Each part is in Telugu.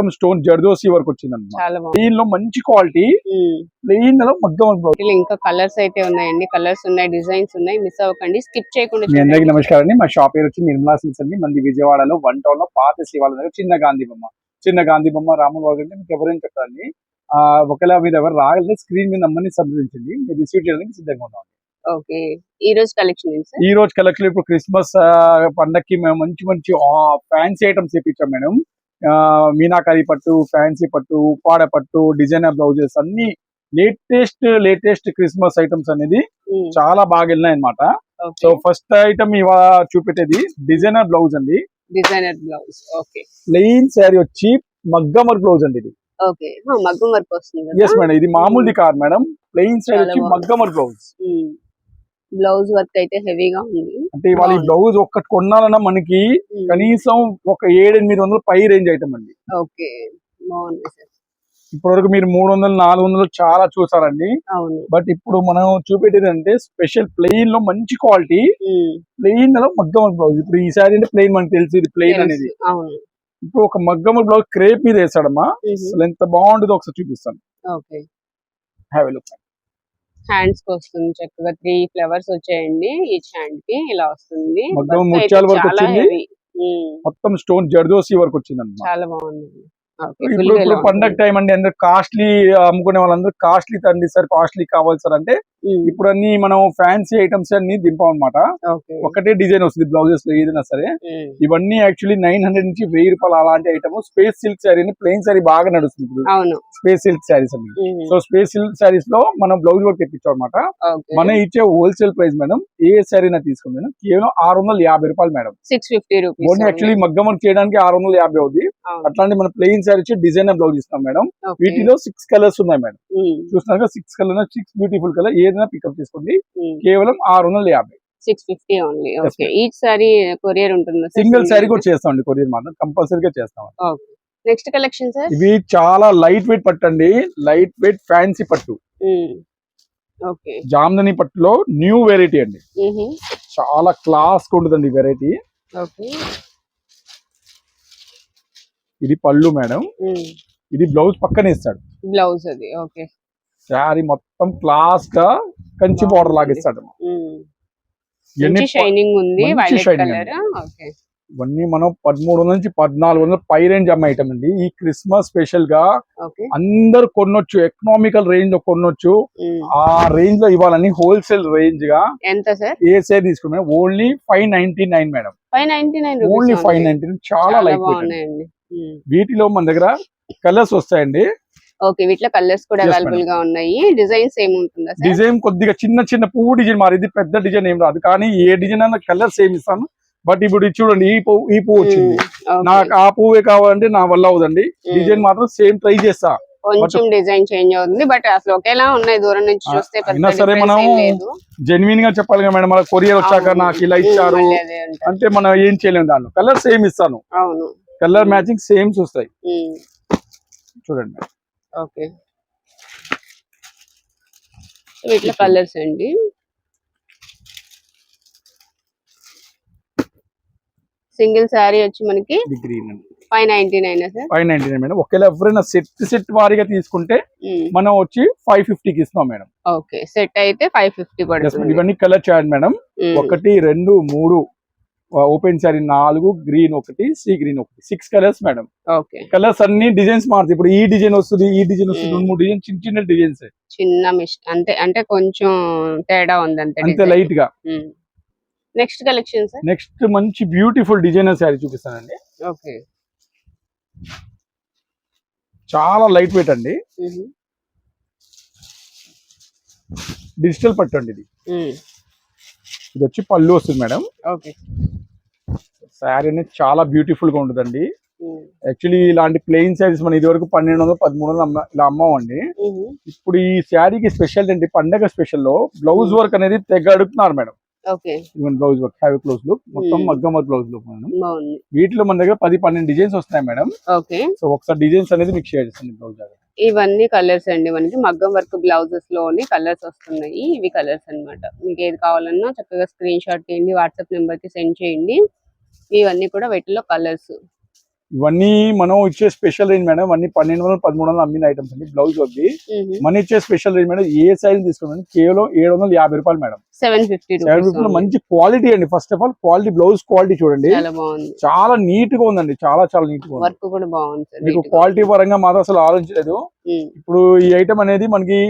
మొత్తం స్టోన్ జర్దోసి వరకు వచ్చింది అనమాట చాలా బాగుంది. ప్లెయిన్లో మంచి క్వాలిటీ. ప్లెయిన్లో మగ్గం ఇంకా కలర్స్ అయితే ఉన్నాయండి. కలర్స్ ఉన్నాయి డిజైన్స్ ఉన్నాయి. మిస్ అవ్వకండి. స్కిప్ చేయకుండా మీ అందరికి. నమస్కారం అండి. మా షాప్ పేరు వచ్చి నిర్మలా సిల్క్స్ అండి. మంది విజయవాడలో వన్ టౌన్లో పాత శివాలయం దగ్గర చిన్న గాంధీ బొమ్మ. చిన్న గాంధీ బొమ్మ రామబాబు అంటే మీకు ఎవరైనా చెప్పండి ఆ ఒకవేళ మీరు ఎవరు రాగలితే స్క్రీన్ మీద నమ్మని సంప్రదించండి. మీరు రిసీవ్ చేయడానికి సిద్ధంగా ఉన్నాం. ఓకే. ఈ రోజు కలెక్షన్ ఈ రోజు కలెక్షన్ ఇప్పుడు క్రిస్మస్ పండక్కి మేము మంచి మంచి ఫ్యాన్సీ ఐటమ్స్ తెప్పించాం మేడం. మీనాకారి పట్టు ఫ్యాన్సీ పట్టు ఉప్పాడ పట్టు డిజైనర్ బ్లౌజెస్ అన్ని లేటెస్ట్ లేటెస్ట్ క్రిస్మస్ ఐటమ్స్ అనేది చాలా బాగా వెళ్ళినాయి అనమాట సో ఫస్ట్ ఐటమ్ ఇవాళ చూపెట్టేది డిజైనర్ బ్లౌజ్ అండి. Designer blouse. Okay. Plain sari వచ్చి మగ్గమర్ బ్లౌజ్ అండి ఇది. మగ్గం వర్క్ వస్తుంది ఎస్ మేడం ఇది మామూలుది కాదు మేడం ప్లెయిన్ శారీ వచ్చి బాగుంది. మగ్గమర్ బ్లౌజ్. బ్లౌజ్ వర్క్ అయితే హెవీగా ఉంది. అంటే ఇవాళ ఈ. బ్లౌజ్ ఒక్కటి కొనాలన్నా మనకి. కనీసం ఒక ఏడెనిమిది వందలు పై రేంజ్ ఐటమ్ అండి. ఓకే. బాగుంది సార్. ఇప్పటి వరకు మీరు మూడు వందలు నాలుగు వందలు చాలా చూసారండి. అవును. బట్ ఇప్పుడు మనం చూపెట్టేది అంటే స్పెషల్ ప్లెయిన్లో మంచి క్వాలిటీ. ప్లెయిన్లో మగ్గమర్ బ్లౌజ్. ఇప్పుడు ఈ శారీ అంటే ప్లెయిన్ మనకి తెలుసు ఇది ప్లెయిన్ అనేది. ఇప్పుడు ఒక మగ్గమర్ బ్లౌజ్ క్రేప్ మీద వేసాడమ్మా. అసలు ఎంత బాగుంటుందో ఒకసారి చూపిస్తాను. హ్యావ్ లుక్ హ్యాండ్స్కి వస్తుంది చక్కగా. త్రీ ఫ్లవర్స్ వచ్చాయండి ఈచ్ హ్యాండ్కి. ఇలా వస్తుంది. మొత్తం ముత్యాల వచ్చింది. మొత్తం స్టోన్ జర్దోసి వరకు వచ్చింది అనమాట చాలా బాగుంది ఇప్పుడు పండగ టైం అండి అందరు కాస్ట్లీ అమ్ముకునే వాళ్ళందరూ కాస్ట్లీ తండి సార్ కాస్ట్లీ కావాలి సార్ అంటే ఇప్పుడు అన్ని మనం ఫ్యాన్సీ ఐటమ్స్ అన్ని దింపాం అనమాట ఒకటే డిజైన్ వస్తుంది బ్లౌజెస్లో ఏదైనా సరే. ఇవన్నీ యాక్చువల్లీ నైన్ హండ్రెడ్ నుంచి వెయ్యి రూపాయలు అలాంటి item space silk sari plain sari బాగా నడుస్తుంది ఇప్పుడు. స్పేస్ సిల్క్ శారీస్ అండి. సో స్పేస్ సిల్క్ శారీస్లో మనం బ్లౌజ్ వర్క్ తెప్పించాం అనమాట మనం ఇచ్చే హోల్సేల్ ప్రైస్ మేడం ఏ శారీ తీసుకుని మేడం కేవలం ఆరు వందల యాభై రూపాయలు మేడం సిక్స్ ఫిఫ్టీ యాక్చువల్లీ మగ్గం వర్క్ చేయడానికి ఆరు వందల యాభై అవుతుంది అట్లాంటి మన ప్లెయిన్ శారీ వచ్చి డిజైనర్ బ్లౌజ్ ఇస్తాం మేడం. వీటిలో సిక్స్ కలర్స్ ఉన్నాయి మేడం. చూస్తున్నారు six colour six beautiful colour ఏదైనా పికప్ చేసుకోండి. కేవలం ఆరు వందల యాభై. Six fifty only okay each sari courier ఉంటుందా సింగిల్ శారీ కూడా చేస్తామండి కొరియర్ మాత్రం కంపల్సరీగా చేస్తాం నెక్స్ట్ కలెక్షన్ సార్ ఇవి చాలా లైట్ వెయిట్ పట్టు అండి. లైట్ వెయిట్ ఫ్యాన్సీ పట్టు. ఓకే జామ్దని పట్టులో న్యూ వెరైటీ అండి. చాలా క్లాస్ ఉంటుందండి వెరైటీ ఓకే ఇది పళ్ళు మేడం. ఇది బ్లౌజ్ పక్కనే ఇస్తాడు. బ్లౌజ్ అది ఓకే. శారీ మొత్తం క్లాస్గా కంచి బార్డర్ లాగా ఇస్తాడు. ఇవన్నీ షైనింగ్ ఉంది మనం పదమూడు వందల నుంచి పద్నాలుగు వందల పై రేంజ్ అమ్మ ఐటమ్ అండి. ఈ క్రిస్మస్ స్పెషల్గా అందరు కొనొచ్చు ఎకనామికల్ రేంజ్లో కొనొచ్చు. ఆ రేంజ్లో ఇవ్వాలని హోల్సేల్ రేంజ్గా ఎంత సార్? ఏ సేల్ తీసుకున్నా only five ninety nine madam. Five ninety nine only five ninety చాలా బాగున్నాయండి. వీటిలో మన దగ్గర కలర్స్ వస్తాయండి. ఓకే వీటిలో కలర్స్ కూడా అవైలబుల్గా ఉన్నాయి. డిజైన్స్ ఏముంటుందా డిజైన్ కొద్దిగా చిన్న చిన్న పువ్వు డిజైన్ మారింది పెద్ద డిజైన్ ఏం రాదు. కానీ ఏ డిజైన్ అన్న కలర్ సేమ్ ఇస్తాను. బట్ ఇప్పుడు చూడండి ఈ పువ్వు ఈ పువ్వు వచ్చింది. నాకు ఆ పువ్వే కావాలంటే నా వల్ల అవుదండి డిజైన్ మాత్రం సేమ్ ట్రై చేస్తా. కొంచెం డిజైన్ చేంజ్ అవుతుంది బట్ అసలు ఒకేలా ఉన్నాయి దూరం నుంచి చూస్తే సరే మనం జెన్యున్గా చెప్పాలి కదా మేడం మన కొరియర్ వచ్చాక. నాకు ఇలా ఇచ్చారు. అంటే మనం ఏం చేయలేము దాంట్లో కలర్ సేమ్ ఇస్తాను. అవును. కలర్ ఉమ్. మ్యాచింగ్ సేమ్స్ వస్తాయి ఉమ్, చూడండి. ఓకే. కలర్స్ అండి. సింగిల్ శారీ వచ్చి మనకి green five ninety nine sir? Five ninety nine madam. ఒకవేళ ఎవరైనా సెట్ సెట్ వారీగా తీసుకుంటే ఉమ్, మనం వచ్చి ఫైవ్ ఫిఫ్టీకి ఇస్తాం మేడం. ఓకే. సెట్ అయితే ఫైవ్ ఫిఫ్టీ. పడుతుంది. ఇవన్నీ కలర్ చేయండి మేడం. ఒకటి రెండు మూడు ఓపెన్ సారీ నాలుగు గ్రీన్ ఒకటి సీ గ్రీన్ ఒకటి. Six colours madam okay colours అన్ని డిజైన్స్ మారుతాయి. ఇప్పుడు ఈ డిజైన్ వస్తుంది ఈ డిజైన్ వస్తుంది. Hmm. రెండు మూడు డిజైన్ చిన్న చిన్న డిజైన్స్ చిన్న అంతే అంటే కొంచెం తేడా ఉంది అంతే అంతే లైట్గా నెక్స్ట్ కలెక్షన్ సార్ నెక్స్ట్ మంచి బ్యూటిఫుల్ డిజైనర్ శారీ చూపిస్తానండి. ఓకే చాలా లైట్ వెయిట్ అండి డిజిటల్ పట్టు అండి ఇది. ఇది వచ్చి పళ్ళు వస్తుంది మేడం. ఓకే. శారీ అనేది చాలా బ్యూటిఫుల్గా ఉంటుందండి. యాక్చువల్లీ ఇలాంటి ప్లెయిన్ శారీస్ మనం ఇదివరకు పన్నెండు వందలు పదమూడు వందలు ఇలా అమ్మామండి. ఇప్పుడు ఈ శారీకి స్పెషల్ ఏంటి పండగ స్పెషల్లో బ్లౌజ్ వర్క్ అనేది తెగ అడుగుతున్నారు madam. Blouse work heavy close look మొత్తం. మగ్గం వర్క్ బ్లౌజ్ లుక్ వీటిలో మన దగ్గర పది పన్నెండు డిజైన్స్ వస్తాయి మేడం. సో ఒకసారి డిజైన్స్ అనేది మీకు షేర్ చేస్తాను బ్లౌజ్ ఇవన్నీ కలర్స్ అండి. మనకి మగ్గం వర్క్ బ్లౌజెస్లోని కలర్స్ వస్తున్నాయి. ఇవి కలర్స్ అన్నమాట. మీకు ఏది కావాలన్నా చక్కగా స్క్రీన్ షాట్ తీయండి వాట్సాప్ నెంబర్కి సెండ్ చేయండి. ఇవన్నీ కూడా వీటిలో కలర్స్. ఇవన్నీ మనం ఇచ్చే స్పెషల్ రేంజ్ మేడం ఇవన్నీ పన్నెండు వందలు పదమూడు వందలు అమ్మిన ఐటమ్స్ అండి బ్లౌజ్ వద్ది మన ఇచ్చే స్పెషల్ రేంజ్ మేడం ఏ సైజ్ తీసుకోండి కేవలం ఏడు వందల యాభై రూపాయలు madam. Seven fifty seven fifty మంచి క్వాలిటీ అండి. First of all quality blouse quality చూడండి. చాలా నీట్గా ఉందండి. చాలా చాలా నీట్గా ఉంది మీకు. క్వాలిటీ పరంగా మాత్రం అసలు ఆలోచించలేదు. ఇప్పుడు ఈ ఐటమ్ అనేది మనకి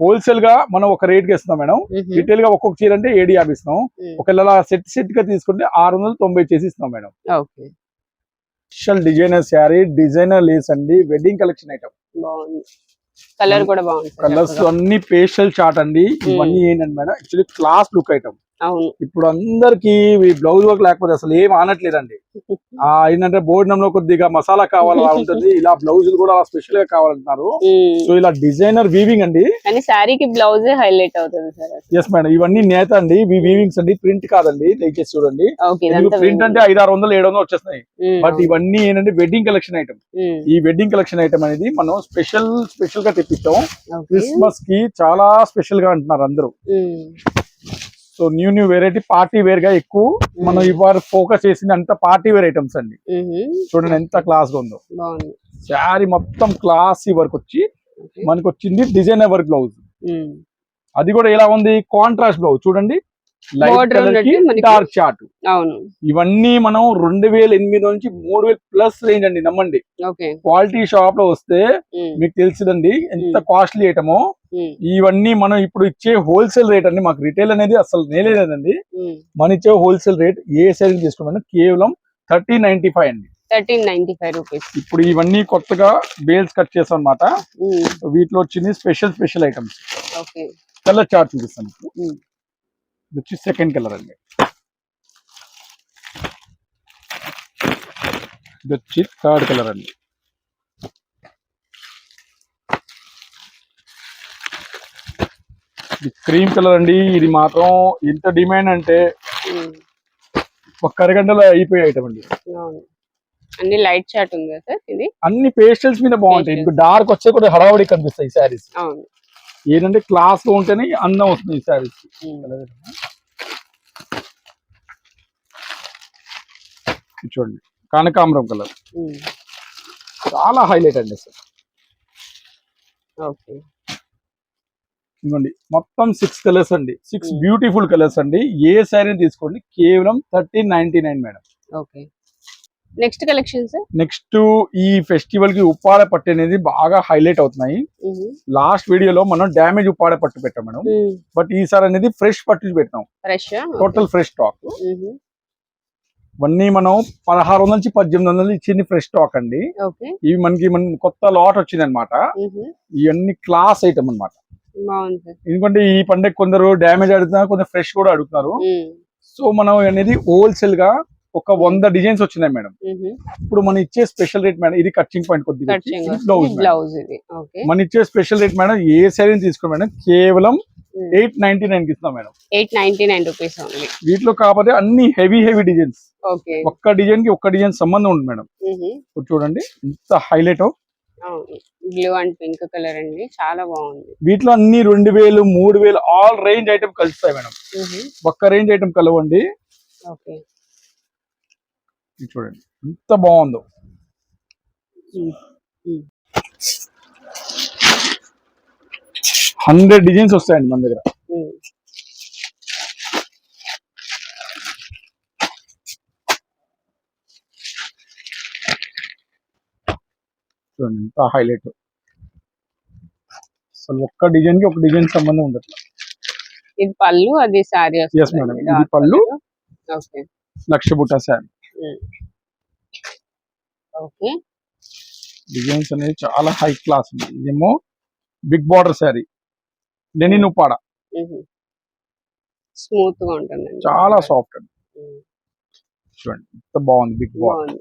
హోల్సేల్గా మనం ఒక రేట్కి ఇస్తున్నాం మేడం. రిటైల్గా ఒక్కొక్క చీర అంటే ఏడు యాభై ఇస్తాం ఒకవేళ సెట్ సెట్గా తీసుకుంటే ఆరు వందల తొంభై చేసి ఇస్తాం madam. Special designer sari designer lace అండి. వెడ్డింగ్ కలెక్షన్ ఐటమ్ కలర్ కూడా బాగుంది కలర్స్. అన్ని పేస్టల్ చార్ట్ అండి. ఇవన్నీ ఏంటంటే madam actually class look item అవును. ఇప్పుడు అందరికి బ్లౌజ్ వర్క్ లేకపోతే అసలు ఏం ఆనట్లేదండి. ఆ ఏంటంటే భోజనంలో కొద్దిగా మసాలా కావాలా ఉంటుంది. ఇలా బ్లౌజులు కూడా స్పెషల్గా కావాలంటున్నారు. సో ఇలా డిజైనర్ వీవింగ్ అండి. కానీ శారీకి బ్లౌజ్ హైలైట్ అవుతుంది సార్ ఎస్ మేడం ఇవన్నీ నేత అండి. వీవింగ్స్ అండి. ప్రింట్ కాదండి. దయచేసి చూడండి. ప్రింట్ అంటే ఐదు ఆరు వందలు ఏడు వందలు వచ్చేస్తున్నాయి బట్ ఇవన్నీ ఏంటంటే వెడ్డింగ్ కలెక్షన్ ఐటమ్ ఈ వెడ్డింగ్ కలెక్షన్ ఐటమ్ అనేది మనం స్పెషల్ స్పెషల్గా తెప్పించాం క్రిస్మస్కి చాలా స్పెషల్గా అంటున్నారు అందరూ. So new new variety party వేర్గా ఎక్కువ మనం ఇవాళ ఫోకస్ చేసింది అంత పార్టీ వేర్ ఐటమ్స్ అండి. చూడండి ఎంత క్లాస్గా ఉందో. శారీ మొత్తం క్లాసీ వర్క్ వచ్చి. మనకి వచ్చింది డిజైనర్ వర్క్ బ్లౌజ్ అది కూడా ఎలా ఉంది? కాంట్రాస్ట్ బ్లౌజ్ చూడండి. లైట్ కలర్కి డార్క్ చార్ట్ అవును. ఇవన్నీ మనం రెండు వేల ఎనిమిది నుంచి మూడు వేల ప్లస్ రేంజ్ అండి నమ్మండి. క్వాలిటీ షాప్లో వస్తే మీకు తెలిసిందండి ఎంత. కాస్ట్లీ ఐటమో ఇవన్నీ మనం ఇప్పుడు ఇచ్చే హోల్సేల్ రేట్ అండి మాకు రిటైల్ అనేది అసలు నేలేదండి. మన ఇచ్చే హోల్సేల్ రేట్ ఏ సైజ్ తీసుకున్నాను కేవలం థర్టీ నైన్టీ ఫైవ్ అండి. థర్టీన్ నైన్టీ ఫైవ్ రూపీస్ ఇప్పుడు ఇవన్నీ కొత్తగా బేల్స్ కట్ చేస్తాం అనమాట వీటిలో వచ్చింది special special items colour chart చూపిస్తాను. ఇది వచ్చి సెకండ్ కలర్ అండి. ఇది వచ్చి థర్డ్ కలర్ అండి. ఇది క్రీమ్ కలర్ అండి. ఇది మాత్రం ఎంత డిమాండ్ అంటే ఒక్క అరగంటలో అయిపోయే ఐటమ్ అండి. అన్ని లైట్ షార్ట్ ఉంది సార్ ఇది? అన్ని పేస్టల్స్ మీద బాగుంటాయి. డార్క్ వచ్చే కూడా హడావడి కనిపిస్తాయి అవును. ఏంటంటే క్లాస్లో ఉంటేనే అందం వస్తుంది ఈ శారీస్ చూడండి. కనకాంబరం కలర్. చాలా హైలైట్ అండి అసలు ఓకే. ఇదిగోండి. మొత్తం సిక్స్ కలర్స్ అండి. సిక్స్. బ్యూటిఫుల్ కలర్స్ అండి. ఏ శారీ తీసుకోండి? కేవలం thirteen ninety nine madam. Okay. Next collection sir next ఈ ఫెస్టివల్కి ఉప్పాడ పట్టు అనేది బాగా హైలైట్ అవుతున్నాయి. లాస్ట్ వీడియోలో మనం డ్యామేజ్ ఉప్పాడ పట్టు పెట్టాం మేడం. బట్ ఈసారి అనేది ఫ్రెష్ పట్టు పెట్టాం ఫ్రెష్ టోటల్ ఫ్రెష్ స్టాక్ ఇవన్నీ మనం పదహారు వందల నుంచి పద్దెనిమిది వందలు ఇచ్చింది ఫ్రెష్ స్టాక్ అండి. ఇవి మనకి మన కొత్త లాట్ వచ్చింది అనమాట ఇవన్నీ క్లాస్ ఐటమ్ సార్. ఎందుకంటే ఈ పండుగ కొందరు డ్యామేజ్ అడుగుతున్నారు కొందరు ఫ్రెష్ కూడా అడుగుతున్నారు. సో మనం అనేది హోల్సేల్గా ఒక వంద డిజైన్స్ వచ్చినాయి మేడం. ఇప్పుడు మనం ఇచ్చే స్పెషల్ రేట్ మేడం ఇది కట్చింగ్ పాయింట్ కొద్దిగా. Blouse madam. బ్లౌజ్ ఇది. ఓకే మన ఇచ్చే స్పెషల్ రేట్ మేడం ఏ శారీని తీసుకోండి మేడం. కేవలం ఎయిట్ నైన్టీ నైన్కి ఇస్తాం madam. Eight ninety nine rupees వీటిలో కాకపోతే అన్ని హెవీ హెవీ డిజైన్స్ ఒక్క డిజైన్కి ఒక్క డిజైన్ సంబంధం ఉంది మేడం. చూడండి ఇంత highlight blue and pink colour అండి. చాలా బాగుంది. వీటిలో అన్ని రెండు వేలు మూడు వేలు ఆల్ రేంజ్ ఐటమ్ కలుస్తాయి మేడం. ఒక్క రేంజ్ ఐటమ్ కలవండి. చూడండి ఎంత బాగుందో. హండ్రెడ్ డిజైన్స్ వస్తాయండి మన దగ్గర. చూడండి ఎంత హైలైట్ అసలు ఒక్క డిజైన్కి ఒక డిజైన్ సంబంధం ఉండదు ఇది పళ్ళు అది సారీ. ఇది పళ్ళు. లక్ష బుట్ట శారీ ఓకే. డిజైన్స్ అనేది చాలా హై క్లాస్ ఉంది ఇదేమో big border sari. Linen Uppada. స్మూత్గా ఉంటుందండి. చాలా సాఫ్ట్ అండి. చూడండి ఎంత బాగుంది బిగ్ బార్డర్.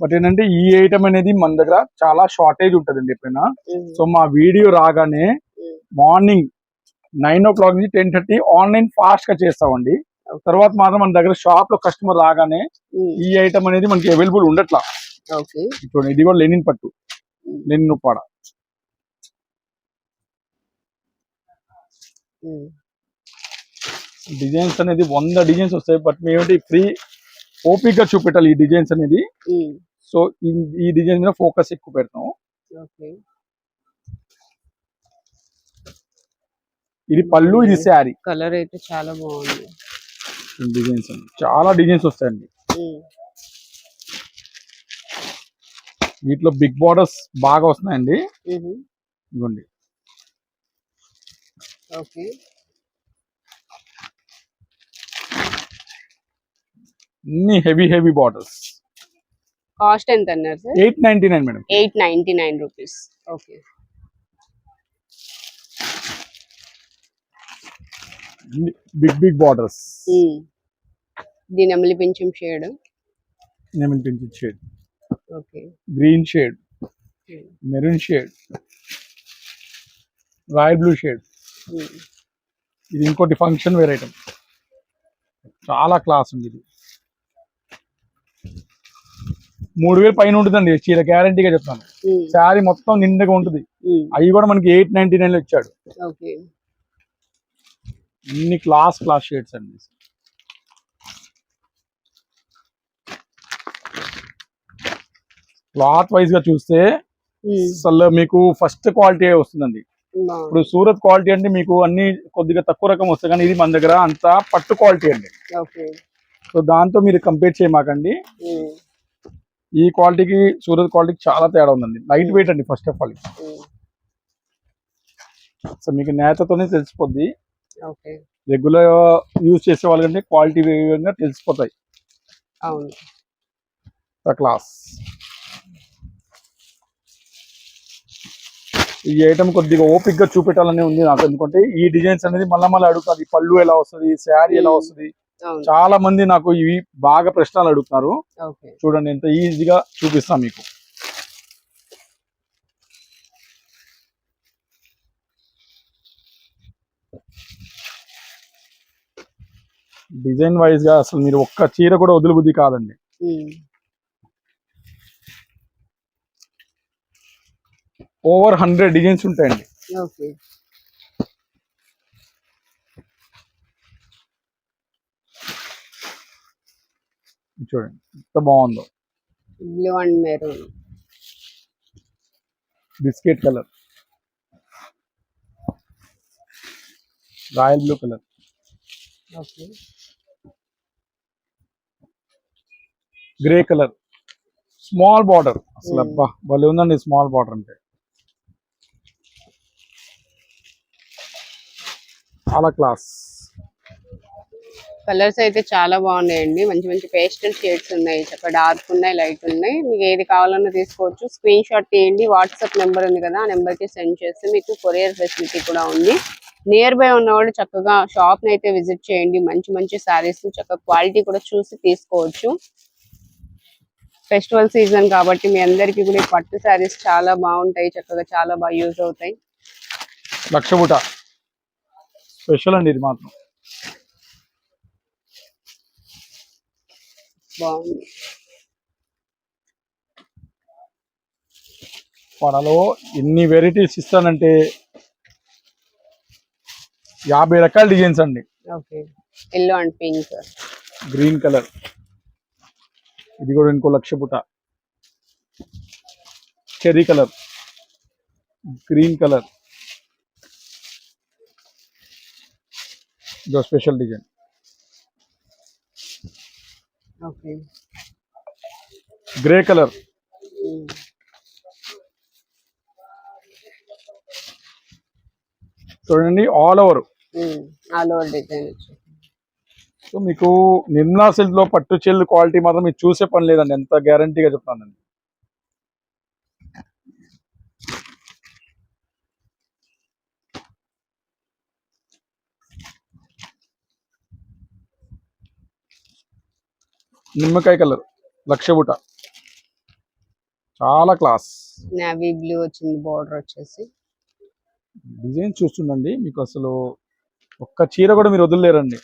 బట్ ఏంటంటే ఈ ఐటమ్ అనేది మన దగ్గర చాలా షార్టేజ్ ఉంటుందండి ఎప్పుడైనా. ఉమ్, సో మా వీడియో రాగానే మార్నింగ్ నైన్ ఓ క్లాక్ నుంచి టెన్ థర్టీ ఆన్లైన్ ఫాస్ట్గా చేస్తామండి. తర్వాత మాత్రం మన దగ్గర షాప్లో కస్టమర్ రాగానే ఉమ్, ఈ ఐటమ్ అనేది మనకి అవైలబుల్ ఉండట్లా. చూడండి ఇది కూడా లెనిన్ పట్టు. లెనిన్ ఉప్పాడ. ఉమ్, డిజైన్స్ అనేది వంద డిజైన్స్ వస్తాయి. బట్ మేమేంటి ఫ్రీ ఓపిక్గా చూపెట్టాలి ఈ డిజైన్స్ అనేది. సో ఈ- ఈ డిజైన్ మీద ఫోకస్ ఎక్కువ పెడతాం. ఇది పళ్ళు ఇది శారీ. కలర్ అయితే చాలా బాగుంది. డిజైన్స్ అండి. చాలా డిజైన్స్ వస్తాయండి. వీటిలో బిగ్ బార్డర్స్ బాగా వస్తున్నాయండి. ఇదిగోండి ఓకే. అన్ని హెవీ హెవీ బార్డర్స్. కాస్ట్ ఎంత అన్నారు sir? Eight ninety nine madam. Eight ninety nine rupees. Okay. Big big borders. దీని అమలి పెంచం షేడ్. నెమల్ పింఛ్ shade. Okay. Green shade. Maroon shade. Royal blue shade. ఉమ్, ఇది ఇంకోటి ఫంక్షన్ వేర్ ఐటమ్. చాలా క్లాస్ ఉంది ఇది. మూడు వేలు పైన ఉంటుందండి చీర గ్యారంటీగా చెప్తాను. ఉమ్, శారీ మొత్తం నిండుగా ఉంటుంది. అవి కూడా మనకి ఎయిట్ నైన్టీ నైన్లో ఇచ్చాడు ఇన్ని క్లాస్ క్లాస్ షేడ్స్ అండి. క్లాత్ వైజ్గా చూస్తే అసలు మీకు ఫస్ట్ క్వాలిటీ వస్తుందండి. ఇప్పుడు సూరత్ క్వాలిటీ అంటే మీకు అన్ని కొద్దిగా తక్కువ రకం వస్తాయి కానీ ఇది మన దగ్గర అంతా పట్టు క్వాలిటీ అండి. సో దాంతో మీరు కంపేర్ చేయమాకండి. ఈ క్వాలిటీకి సూరత్ క్వాలిటీకి చాలా తేడా ఉందండి. లైట్ వెయిట్ అండి ఫస్ట్ ఆఫ్ ఆల్ సో మీకు నేతతోనే తెలిసిపోద్ది. రెగ్యులర్ యూజ్ చేసే వాళ్ళకంటే క్వాలిటీ వేగంగా తెలిసిపోతాయి. అవును. క్లాస్ ఈ ఐటమ్ కొద్దిగా ఓపిక్గా చూపెట్టాలని ఉంది నాకు ఎందుకంటే ఈ డిజైన్స్ అనేది మళ్ళా మళ్ళీ అడుగుతారు. ఈ పళ్ళు ఎలా వస్తుంది శారీ ఎలా. వస్తుంది. చాలా మంది నాకు ఇవి బాగా ప్రశ్నలు అడుగుతున్నారు చూడండి ఎంత ఈజీగా చూపిస్తాం మీకు. డిజైన్ వైజ్గా అసలు మీరు ఒక్క చీర కూడా వదిలిబుద్ధి కాదండి. ఓవర్ హండ్రెడ్ డిజైన్స్ ఉంటాయండి. చూడండి ఎంత బాగుందో. Blue and maroon biscuit colour royal blue colour okay. Grey colour small border అసలు Hmm. అబ్బా భలే ఉందండి స్మాల్ బార్డర్ అంటే. చాలా క్లాస్ కలర్స్ అయితే చాలా బాగున్నాయండి. మంచి మంచి పేస్టల్ షేడ్స్ ఉన్నాయి చక్కగా డార్క్ ఉన్నాయి లైట్ ఉన్నాయి. మీకు ఏది కావాలన్నా తీసుకోవచ్చు. స్క్రీన్ షాట్ తీయండి. వాట్సాప్ నెంబర్ ఉంది కదా ఆ నెంబర్కి సెండ్ చేస్తే మీకు కొరియర్ ఫెసిలిటీ కూడా ఉంది. నియర్ బై ఉన్నవాళ్ళు చక్కగా షాప్ని అయితే విజిట్ చేయండి. మంచి మంచి శారీస్ చక్కగా క్వాలిటీ కూడా చూసి తీసుకోవచ్చు. ఫెస్టివల్ సీజన్ కాబట్టి మీ అందరికీ కూడా ఈ పట్టు శారీస్ చాలా బాగుంటాయి చక్కగా చాలా బాగా యూజ్ అవుతాయి. లక్ష బుట. స్పెషల్ అండి ఇది మాత్రం. బాగుంది. పడలో ఎన్ని వెరైటీస్ ఇస్తానంటే యాభై రకాల డిజైన్స్ అండి. Okay. Yellow and pink. Green colour. ఇది కూడా ఇంకో లక్ష పుట. Cherry colour. Green colour. ఇదో స్పెషల్ డిజైన్. Grey colour. చూడండి all over all over design వచ్చి సో మీకు నిర్మలా సిల్క్లో పట్టు చెల్లు క్వాలిటీ మాత్రం మీరు చూసే పని లేదండి. ఎంత గ్యారంటీగా చెప్తానండి నిమ్మకాయ కలర్ లక్ష బుట. చాలా క్లాస్. నావీ బ్లూ వచ్చింది బార్డర్ వచ్చేసి. డిజైన్ చూస్తుండండి మీకు అసలు ఒక్క చీర కూడా మీరు వదిలేరండి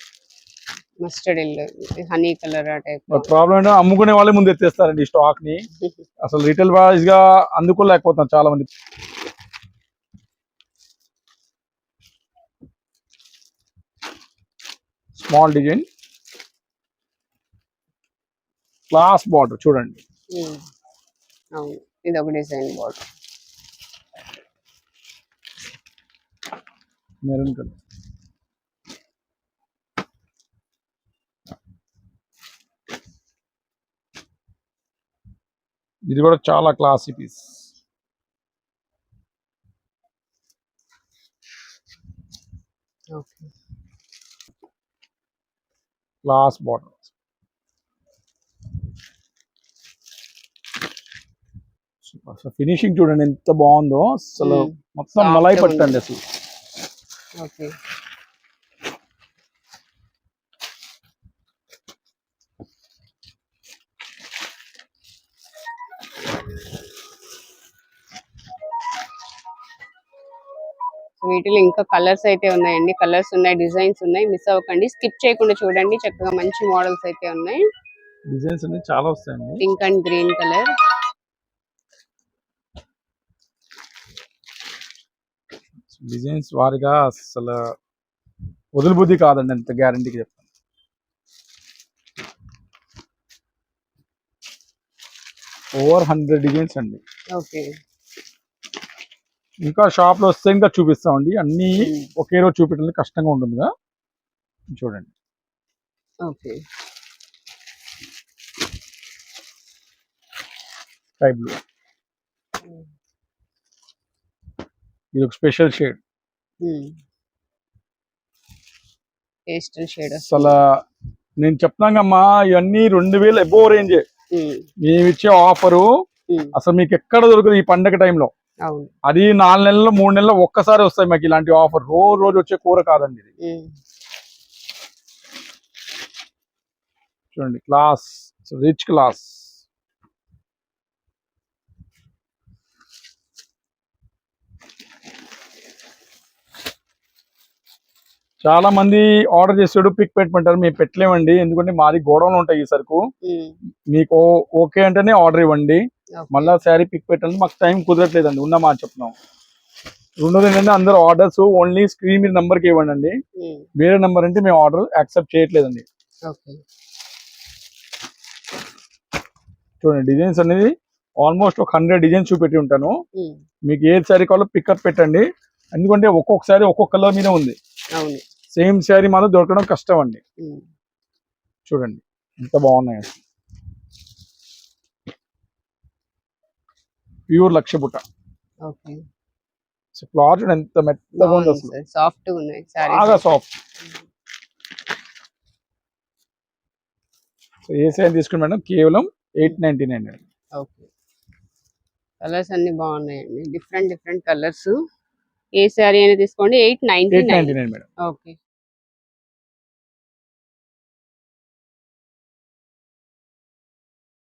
మస్టర్డ్ ఎల్లో హనీ కలర్ ఆ టైప్ ప్రాబ్లం ఏంటంటే అమ్ముకునే వాళ్ళే ముందు ఎత్తేస్తారండి ఈ స్టాక్ని అసలు రీటైల్ వైజ్గా అందుకోలేకపోతున్నారు చాలా మంది స్మాల్ డిజైన్ క్లాస్ బార్డర్ చూడండి. అవును ఇది ఒక డిజైన్ బోర్డ్ మెరూన్ కలర్. ఇది కూడా చాలా క్లాసీ పీస్. క్లాస్ బార్డర్ అసలు ఫినిషింగ్ చూడండి ఎంత బాగుందో. అసలు. మొత్తం మలై పట్టండి అసలు. ఓకే. వీటిలో ఇంకా కలర్స్ అయితే ఉన్నాయండి. కలర్స్ ఉన్నాయి డిజైన్స్ ఉన్నాయి. మిస్ అవ్వకండి. స్కిప్ చేయకుండా చూడండి. చక్కగా మంచి మోడల్స్ అయితే ఉన్నాయి. డిజైన్స్ చాలా వస్తాయండి. Pink and green colour designs వారిగా అసలు వదులుబుద్ధి కాదండి. ఎంత గ్యారంటీకి చెప్తాను. ఓవర్ హండ్రెడ్ డిజైన్స్ అండి. ఓకే ఇంకా షాప్లో వస్తే ఇంకా చూపిస్తామండి. అన్ని ఒకే రోజు చూపించడానికి కష్టంగా ఉంటుందిగా. చూడండి. ఓకే. Sky blue. ఇది ఒక స్పెషల్ షేడ్. పేస్టల్ షేడ్ అసలు నేను చెప్తానమ్మా ఇవన్నీ రెండు వేలు ఎబో రేంజ్. మేము ఇచ్చే ఆఫరు అసలు మీకు ఎక్కడ దొరకదు ఈ పండగ టైంలో అది నాలుగు నెలలు మూడు నెలలు ఒక్కసారి వస్తాయి మాకు ఇలాంటి ఆఫర్ రోజు రోజు వచ్చే కూర కాదండి ఇది. చూడండి క్లాస్ రిచ్ క్లాస్ చాలా మంది ఆర్డర్ చేసాడు పిక్ పెట్టమంటారు. మేము పెట్టలేమండి. ఎందుకంటే మాది గోడౌన్లో ఉంటాయి ఈ సరుకు. మీకు ఓకే అంటేనే ఆర్డర్ ఇవ్వండి. మళ్ళా శారీ పిక్ పెట్టండి మాకు టైం కుదరట్లేదండి. ఉన్న మాట చెప్తున్నాం. రెండోది ఏంటంటే అందరు ఆర్డర్స్ ఓన్లీ స్క్రీన్ మీద నెంబర్కి ఇవ్వండి అండి. వేరే నెంబర్ అంటే మేము ఆర్డర్ యాక్సెప్ట్ చేయట్లేదండి. చూడండి డిజైన్స్ అనేది ఆల్మోస్ట్ ఒక హండ్రెడ్ డిజైన్స్ చూపెట్టి ఉంటాను. మీకు ఏది శారీ కావాలో పికప్ పెట్టండి. ఎందుకంటే ఒక్కొక్క శారీ ఒక్కొక్క కలర్ మీద ఉంది. సేమ్ శారీ మాత్రం దొరకడం కష్టం అండి. చూడండి ఎంత బాగున్నాయి ప్యూర్ లక్ష బుట్ట. ఓకే. క్లాత్ ఎంత మెత్తగా ఉంది అసలు. సాఫ్ట్ ఉన్నాయి బాగా సాఫ్ట్ సో ఏ శారీ తీసుకుని మేడం కేవలం eight ninety nine okay. Colours అన్ని బాగున్నాయండి. డిఫరెంట్ డిఫరెంట్ కలర్స్ ఏ శారీ అయినా తీసుకోండి eight ninety ninety nine madam. Okay.